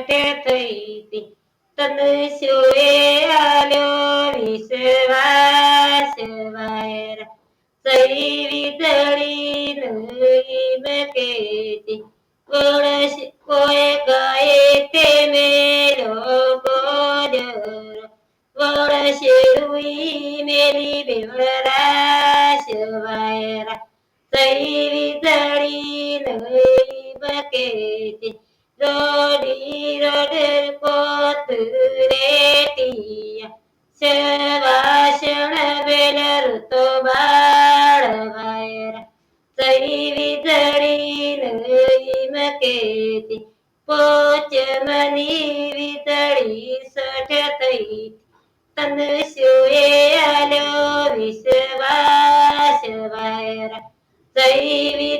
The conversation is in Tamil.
पठेत इति तन्सूये आलो विश्वास वायर सैवितळी नयिमकेति कोय गायते मेरो गोदर मेरी बेवराश वायर सैवितळी नयिमकेति ஜோடீரர் கோத்துரேத்திய சேவாஷண வெலருத்தோ பாடவாயர சைவிதரீனேதி போச்சமனி விதரி சடதை தன் சுயேயலோ விசுவாசவாயர சைவிதரீனேதி